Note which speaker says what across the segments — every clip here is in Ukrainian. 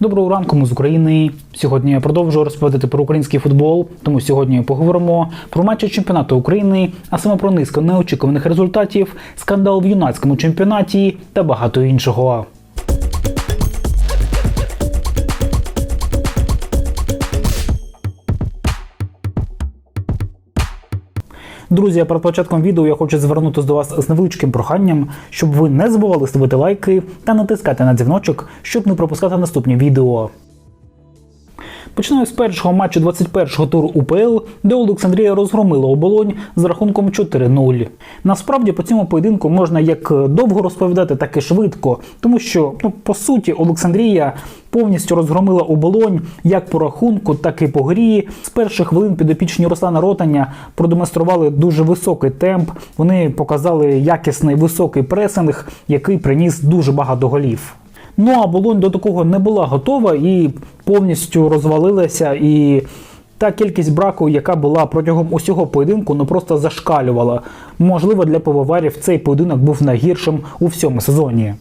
Speaker 1: Доброго ранку, ми з України. Сьогодні я продовжую розповідати про український футбол. Тому сьогодні поговоримо про матчі чемпіонату України, а саме про низку неочікуваних результатів, скандал в юнацькому чемпіонаті та багато іншого. Друзі, перед початком відео я хочу звернутися до вас з невеличким проханням, щоб ви не забували ставити лайки та натискати на дзвіночок, щоб не пропускати наступні відео. Починаю з першого матчу 21-го туру УПЛ, де Олександрія розгромила оболонь з рахунком 4-0. Насправді по цьому поєдинку можна як довго розповідати, так і швидко, тому що ну по суті Олександрія повністю розгромила оболонь як по рахунку, так і по грі. З перших хвилин підопічні Руслана Ротаня продемонстрували дуже високий темп. Вони показали якісний високий пресинг, який приніс дуже багато голів. Ну а Болонь до такого не була готова і повністю розвалилася. І та кількість браку, яка була протягом усього поєдинку, ну просто зашкалювала. Можливо, для пивоварів цей поєдинок був найгіршим у всьому сезоні.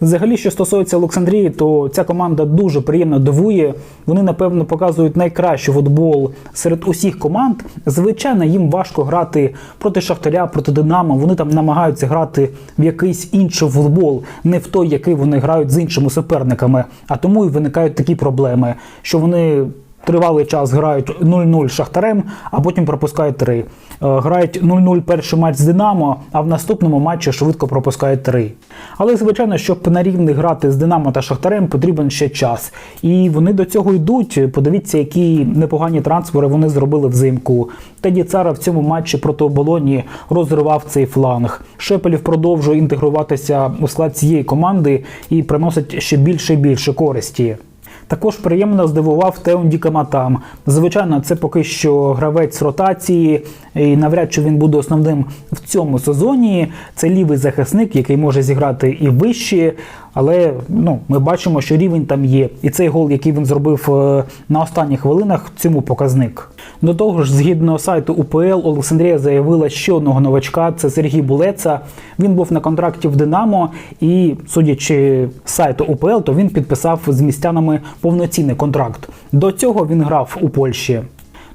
Speaker 1: Взагалі, що стосується Олександрії, то ця команда дуже приємно дивує. Вони, напевно, показують найкращий футбол серед усіх команд. Звичайно, їм важко грати проти Шахтаря, проти Динамо. Вони там намагаються грати в якийсь інший футбол, не в той, який вони грають з іншими суперниками. А тому і виникають такі проблеми, що вони. Тривалий час грають 0-0 Шахтарем, а потім пропускають 3. Е, Грають 0-0 перший матч з Динамо, а в наступному матчі швидко пропускають 3. Але, звичайно, щоб на рівних грати з Динамо та Шахтарем, потрібен ще час. І вони до цього йдуть. Подивіться, які непогані трансфери вони зробили взимку. Теді Цара в цьому матчі проти оболоні розривав цей фланг. Шепелів продовжує інтегруватися у склад цієї команди і приносить ще більше і більше користі. Також приємно здивував Теон Дікаматам. Звичайно, це поки що гравець ротації, і навряд чи він буде основним в цьому сезоні. Це лівий захисник, який може зіграти і вище. Але ну, ми бачимо, що рівень там є. І цей гол, який він зробив е, на останніх хвилинах, цьому показник. До того ж, згідно сайту УПЛ, Олександрія заявила ще одного новачка це Сергій Булеца. Він був на контракті в Динамо, і, судячи з сайту УПЛ, то він підписав з містянами повноцінний контракт. До цього він грав у Польщі.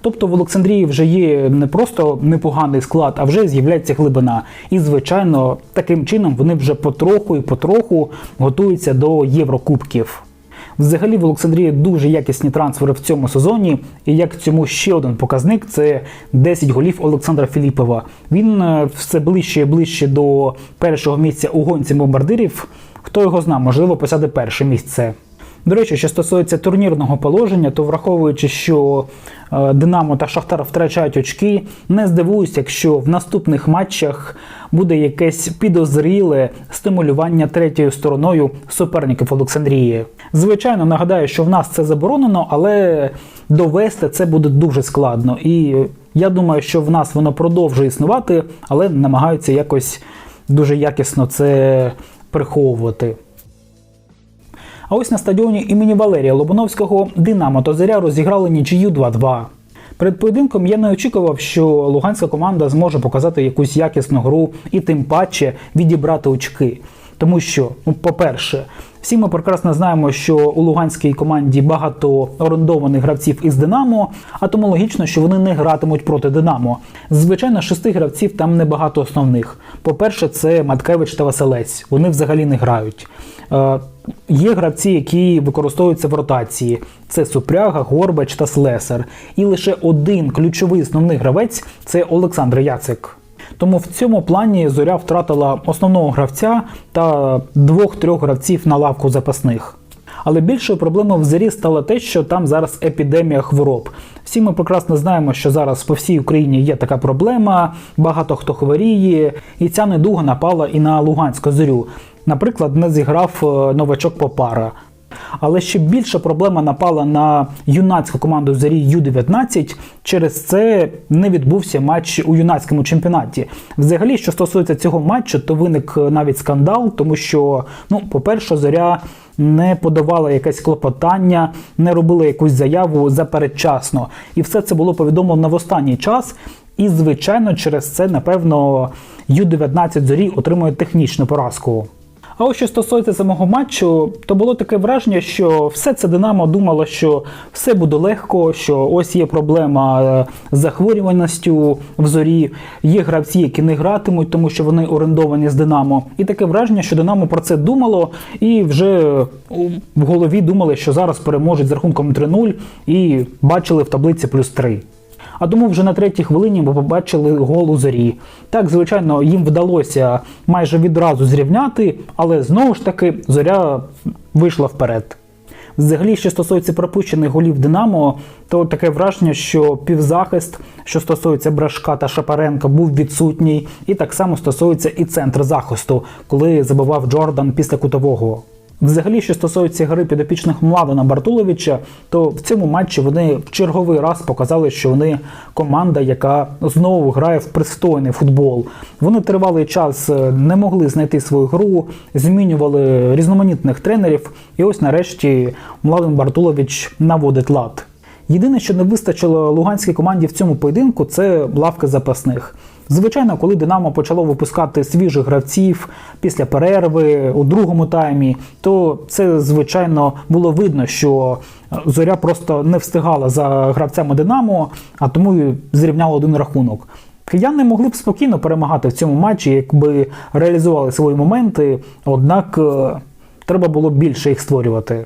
Speaker 1: Тобто в Олександрії вже є не просто непоганий склад, а вже з'являється глибина. І, звичайно, таким чином вони вже потроху і потроху готуються до Єврокубків. Взагалі в Олександрії дуже якісні трансфери в цьому сезоні. І як цьому ще один показник це 10 голів Олександра Філіпова. Він е, все ближче і ближче до першого місця у гонці бомбардирів. Хто його зна, можливо, посяде перше місце. До речі, що стосується турнірного положення, то враховуючи, що е, Динамо та Шахтар втрачають очки, не здивуюсь, якщо в наступних матчах буде якесь підозріле стимулювання третьою стороною суперників Олександрії. Звичайно, нагадаю, що в нас це заборонено, але довести це буде дуже складно. І я думаю, що в нас воно продовжує існувати, але намагаються якось дуже якісно це приховувати. А ось на стадіоні імені Валерія Лобановського Динамо та Зоря розіграли нічию 2-2. Перед поєдинком я не очікував, що луганська команда зможе показати якусь якісну гру і тим паче відібрати очки. Тому що, ну, по-перше, всі ми прекрасно знаємо, що у луганській команді багато орендованих гравців із Динамо, а тому логічно, що вони не гратимуть проти Динамо. Звичайно, шести гравців там небагато основних. По-перше, це Маткевич та Василець. Вони взагалі не грають. Е, Є гравці, які використовуються в ротації: це Супряга, Горбач та Слесар. І лише один ключовий основний гравець це Олександр Яцик. Тому в цьому плані зоря втратила основного гравця та двох-трьох гравців на лавку запасних. Але більшою проблемою в зорі стало те, що там зараз епідемія хвороб. Всі ми прекрасно знаємо, що зараз по всій Україні є така проблема, багато хто хворіє, і ця недуга напала і на Луганську зорю. Наприклад, не зіграв е, новачок Попара. Але ще більша проблема напала на юнацьку команду Зарі Ю-19. Через це не відбувся матч у юнацькому чемпіонаті. Взагалі, що стосується цього матчу, то виник навіть скандал, тому що, ну, по-перше, зоря не подавала якесь клопотання, не робила якусь заяву запередчасно. І все це було повідомлено в останній час. І, звичайно, через це, напевно, Ю-19 зорі отримує технічну поразку. А ось що стосується самого матчу, то було таке враження, що все це Динамо думало, що все буде легко, що ось є проблема е, з захворюваністю в зорі, є гравці, які не гратимуть, тому що вони орендовані з Динамо. І таке враження, що Динамо про це думало, і вже в голові думали, що зараз переможуть з рахунком 3-0 і бачили в таблиці плюс 3. А тому вже на третій хвилині ми побачили гол у зорі. Так, звичайно, їм вдалося майже відразу зрівняти, але знову ж таки зоря вийшла вперед. Взагалі, що стосується пропущених голів Динамо, то таке враження, що півзахист, що стосується Брашка та Шапаренка, був відсутній, і так само стосується і центр захисту, коли забивав Джордан після кутового. Взагалі, що стосується гри підопічних Младена Бартуловича, то в цьому матчі вони в черговий раз показали, що вони команда, яка знову грає в пристойний футбол. Вони тривалий час е, не могли знайти свою гру, змінювали різноманітних тренерів, і ось нарешті Младен Бартулович наводить лад. Єдине, що не вистачило луганській команді в цьому поєдинку, це лавки запасних. Звичайно, коли Динамо почало випускати свіжих гравців після перерви у другому таймі, то це звичайно було видно, що зоря просто не встигала за гравцями Динамо, а тому зрівняла один рахунок. Кияни могли б спокійно перемагати в цьому матчі, якби реалізували свої моменти, однак е, треба було більше їх створювати.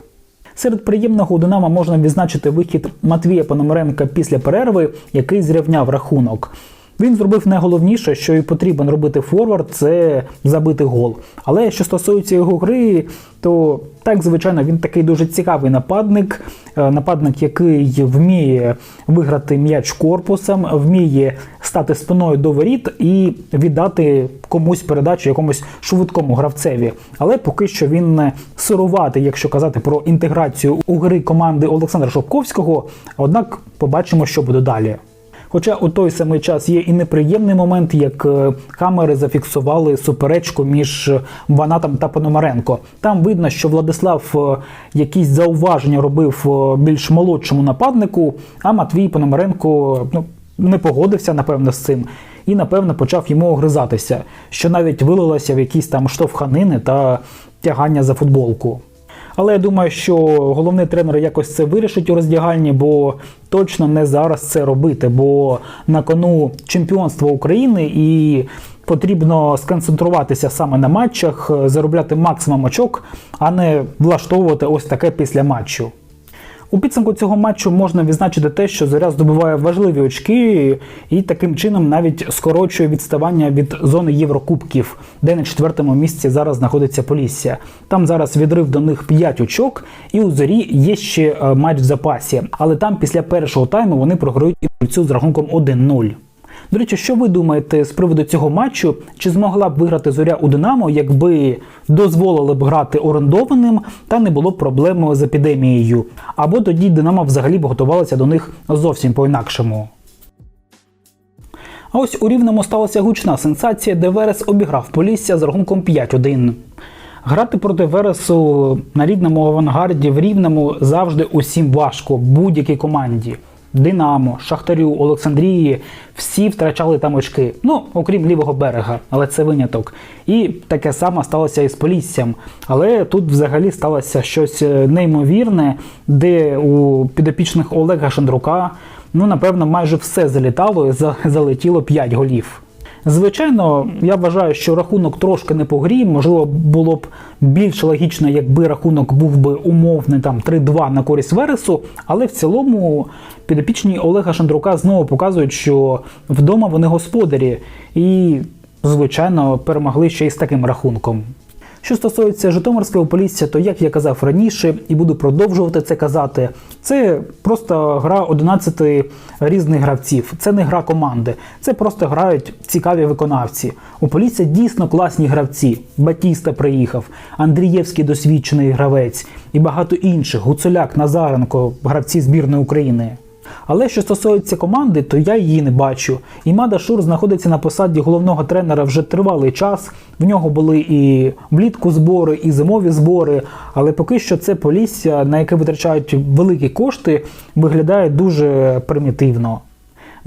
Speaker 1: Серед приємного у Динамо можна відзначити вихід Матвія Пономаренка після перерви, який зрівняв рахунок. Він зробив найголовніше, що і потрібен робити форвард, це забити гол. Але що стосується його гри, то так, звичайно, він такий дуже цікавий нападник, Е, нападник, який вміє виграти м'яч корпусом, вміє стати спиною до воріт і віддати комусь передачу якомусь швидкому гравцеві. Але поки що він не сируватий, якщо казати про інтеграцію у гри команди Олександра Шовковського. Однак побачимо, що буде далі. Хоча у той самий час є і неприємний момент, як е, камери зафіксували суперечку між Ванатом та Пономаренко. Там видно, що Владислав е, якісь зауваження робив е, більш молодшому нападнику, а Матвій Пономаренко ну, не погодився, напевно, з цим. І, напевно, почав йому огризатися, що навіть вилилося в якісь там штовханини та тягання за футболку. Але я думаю, що головний тренер якось це вирішить у роздягальні, бо точно не зараз це робити. Бо на кону чемпіонство України і потрібно сконцентруватися саме на матчах, заробляти максимум очок, а не влаштовувати ось таке після матчу. У підсумку цього матчу можна відзначити те, що зоря здобуває важливі очки і таким чином навіть скорочує відставання від зони Єврокубків, де на четвертому місці зараз знаходиться Полісся. Там зараз відрив до них 5 очок, і у зорі є ще е, матч в запасі. Але там після першого тайму вони програють і цю з рахунком 1-0. До речі, що ви думаєте з приводу цього матчу? Чи змогла б виграти зоря у Динамо, якби дозволили б грати орендованим та не було проблеми з епідемією? Або тоді Динамо взагалі б готувалося до них зовсім по-інакшому? А ось у Рівному сталася гучна сенсація, де Верес обіграв Полісся з рахунком 5-1. Грати проти Вересу на рідному авангарді в Рівному завжди усім важко, будь-якій команді. Динамо, Шахтарю, Олександрії всі втрачали там очки. Ну, окрім лівого берега, але це виняток. І таке саме сталося і з Поліссям. Але тут взагалі сталося щось е, неймовірне, де у підопічних Олега Шандрука, ну, напевно, майже все залітало і за- залетіло 5 голів. Звичайно, я вважаю, що рахунок трошки не погрій. Можливо, було б більш логічно, якби рахунок був би умовний там 3-2 на користь Вересу. Але в цілому підопічні Олега Шандрука знову показують, що вдома вони господарі, і, звичайно, перемогли ще й з таким рахунком. Що стосується Житомирського Полісся, то як я казав раніше, і буду продовжувати це казати, це просто гра 11 різних гравців. Це не гра команди, це просто грають цікаві виконавці. У Полісся дійсно класні гравці. Батіста приїхав, Андрієвський досвідчений гравець і багато інших. Гуцуляк, Назаренко, гравці збірної України. Але що стосується команди, то я її не бачу. Імада Шур знаходиться на посаді головного тренера вже тривалий час. В нього були і влітку збори, і зимові збори. Але поки що це полісся, на яке витрачають великі кошти, виглядає дуже примітивно.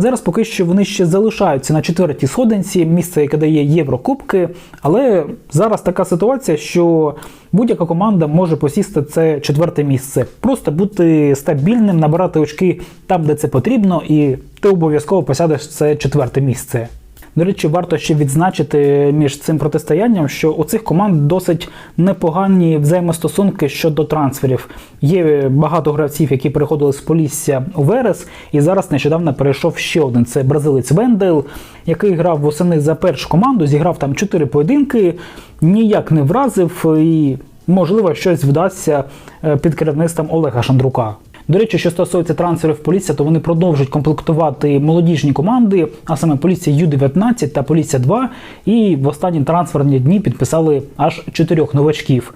Speaker 1: Зараз поки що вони ще залишаються на четвертій сходинці, місце, яке дає Єврокубки. Але зараз така ситуація, що будь-яка команда може посісти це четверте місце. Просто бути стабільним, набирати очки там, де це потрібно, і ти обов'язково посядеш це четверте місце. До речі, варто ще відзначити між цим протистоянням, що у цих команд досить непогані взаємостосунки щодо трансферів. Є багато гравців, які переходили з Полісся у Верес, і зараз нещодавно перейшов ще один. Це бразилець Вендел, який грав восени за першу команду, зіграв там чотири поєдинки, ніяк не вразив і. Можливо, щось вдасться е, під керівництвом Олега Шандрука. До речі, що стосується трансферів Полісся, то вони продовжують комплектувати молодіжні команди, а саме Полісся Ю-19 та Полісся 2. І в останні трансферні дні підписали аж чотирьох новачків.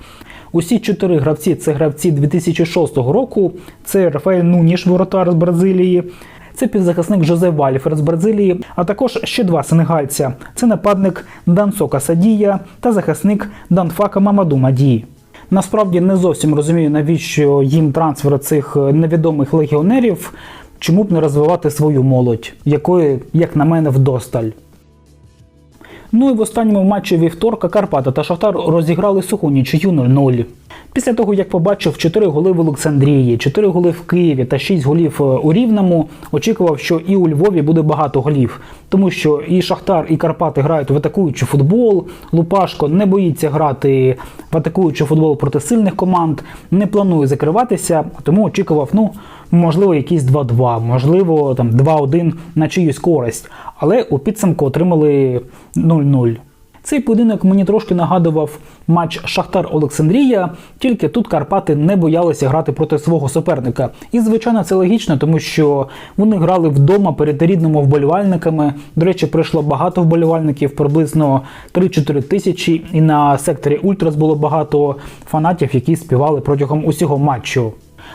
Speaker 1: Усі чотири гравці це гравці 2006 року. Це Рафаель Нуніш, воротар з Бразилії. Це півзахисник Жозе Вальфер з Бразилії, а також ще два сенегальця: це нападник Дансока Садія та захисник Данфака Мамаду Маді. Насправді не зовсім розумію, навіщо їм трансфер цих невідомих легіонерів, чому б не розвивати свою молодь, якої, як на мене, вдосталь. Ну і в останньому матчі вівторка Карпата та Шахтар розіграли суху нічию 0-0. Після того, як побачив 4 голи в Олександрії, 4 голи в Києві та 6 голів е, у Рівному, очікував, що і у Львові буде багато голів, тому що і Шахтар, і Карпати грають в атакуючий футбол. Лупашко не боїться грати в атакуючий футбол проти сильних команд, не планує закриватися, тому очікував, ну можливо, якісь 2-2, можливо, там 2-1 на чиюсь користь. Але у підсумку отримали 0-0. Цей поєдинок мені трошки нагадував матч Шахтар Олександрія, тільки тут Карпати не боялися грати проти свого суперника. І, звичайно, це логічно, тому що вони грали вдома перед рідними вболівальниками. До речі, прийшло багато вболівальників, приблизно 3-4 тисячі. І на секторі Ультрас було багато фанатів, які співали протягом усього матчу.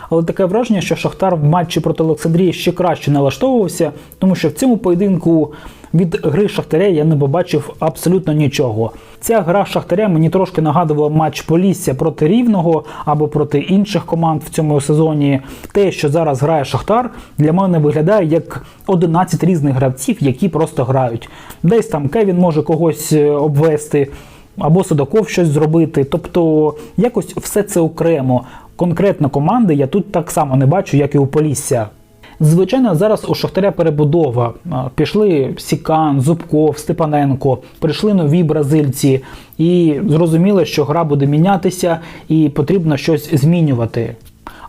Speaker 1: Але таке враження, що Шахтар в матчі проти Олександрії ще краще налаштовувався, тому що в цьому поєдинку від гри Шахтаря я не побачив абсолютно нічого. Ця гра Шахтаря мені трошки нагадувала матч Полісся проти Рівного або проти інших команд в цьому сезоні. Те, що зараз грає Шахтар, для мене виглядає як 11 різних гравців, які просто грають. Десь там Кевін може когось е, обвести. Або Судаков щось зробити, тобто якось все це окремо. Конкретно команди я тут так само не бачу, як і у Полісся. Звичайно, зараз у Шахтаря перебудова. Пішли Сікан, Зубков, Степаненко, прийшли нові бразильці, і зрозуміло, що гра буде мінятися і потрібно щось змінювати.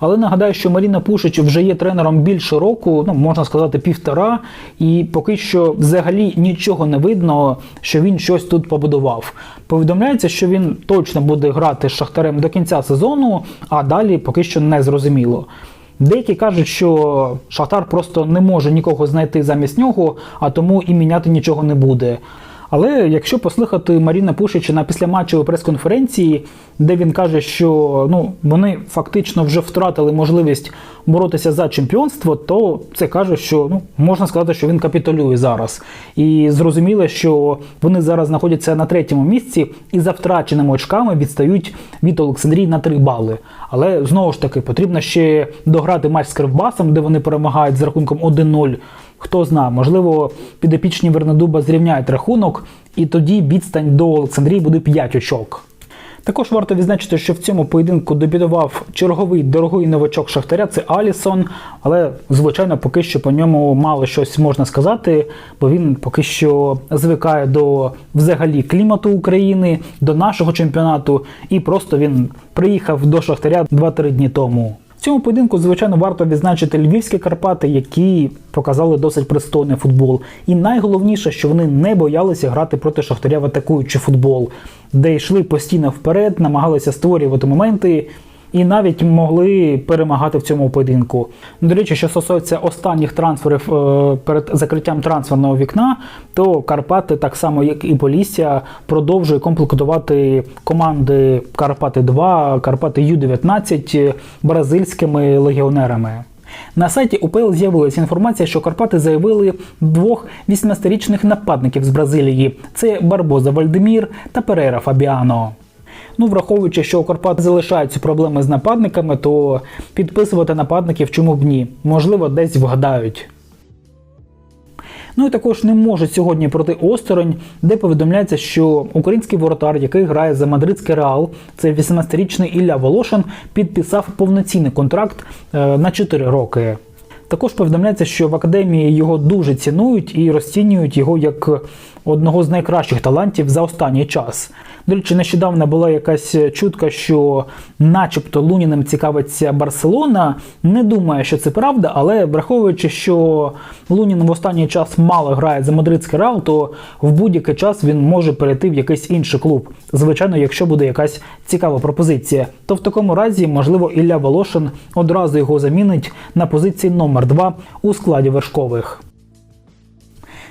Speaker 1: Але нагадаю, що Маріна Пушич вже є тренером більше року, ну можна сказати, півтора, і поки що взагалі нічого не видно, що він щось тут побудував. Повідомляється, що він точно буде грати з Шахтарем до кінця сезону, а далі поки що не зрозуміло. Деякі кажуть, що Шахтар просто не може нікого знайти замість нього, а тому і міняти нічого не буде. Але якщо послухати Маріна Пушича на післяматчевій прес-конференції, де він каже, що ну вони фактично вже втратили можливість боротися за чемпіонство, то це каже, що ну можна сказати, що він капітулює зараз. І зрозуміло, що вони зараз знаходяться на третьому місці і за втраченими очками відстають від Олександрії на 3 бали. Але знову ж таки потрібно ще дограти матч з Кривбасом, де вони перемагають з рахунком 1-0. Хто знає, можливо, підопічні Вернедуба зрівняють рахунок, і тоді відстань до Олександрії буде 5 очок. Також варто відзначити, що в цьому поєдинку добідував черговий дорогий новачок Шахтаря це Алісон. Але, звичайно, поки що по ньому мало щось можна сказати, бо він поки що звикає до взагалі клімату України, до нашого чемпіонату, і просто він приїхав до Шахтаря 2-3 дні тому. Цьому поєдинку, звичайно, варто відзначити львівські Карпати, які показали досить пристойний футбол. І найголовніше, що вони не боялися грати проти Шахтаря в атакуючий футбол, де йшли постійно вперед, намагалися створювати моменти. І навіть могли перемагати в цьому поєдинку. До речі, що стосується останніх трансферів е, перед закриттям трансферного вікна, то Карпати, так само як і Полісся, продовжує комплектувати команди Карпати 2, Карпати Ю-19 бразильськими легіонерами. На сайті УПЛ з'явилася інформація, що Карпати заявили двох 18-річних нападників з Бразилії: це Барбоза Вальдемір та Перейра Фабіано. Ну, враховуючи, що у Карпат залишаються проблеми з нападниками, то підписувати нападників чому б ні. Можливо, десь вгадають. Ну і також не може сьогодні пройти осторонь, де повідомляється, що український воротар, який грає за мадридський реал, це 18-річний Ілля Волошин, підписав повноцінний контракт е, на 4 роки. Також повідомляється, що в академії його дуже цінують і розцінюють його як одного з найкращих талантів за останній час. До речі, нещодавно була якась чутка, що, начебто, Луніним цікавиться Барселона. Не думаю, що це правда, але враховуючи, що Лунін в останній час мало грає за мадридський Реал, то в будь-який час він може перейти в якийсь інший клуб. Звичайно, якщо буде якась цікава пропозиція, то в такому разі, можливо, Ілля Волошин одразу його замінить на позиції номер 2 у складі вершкових.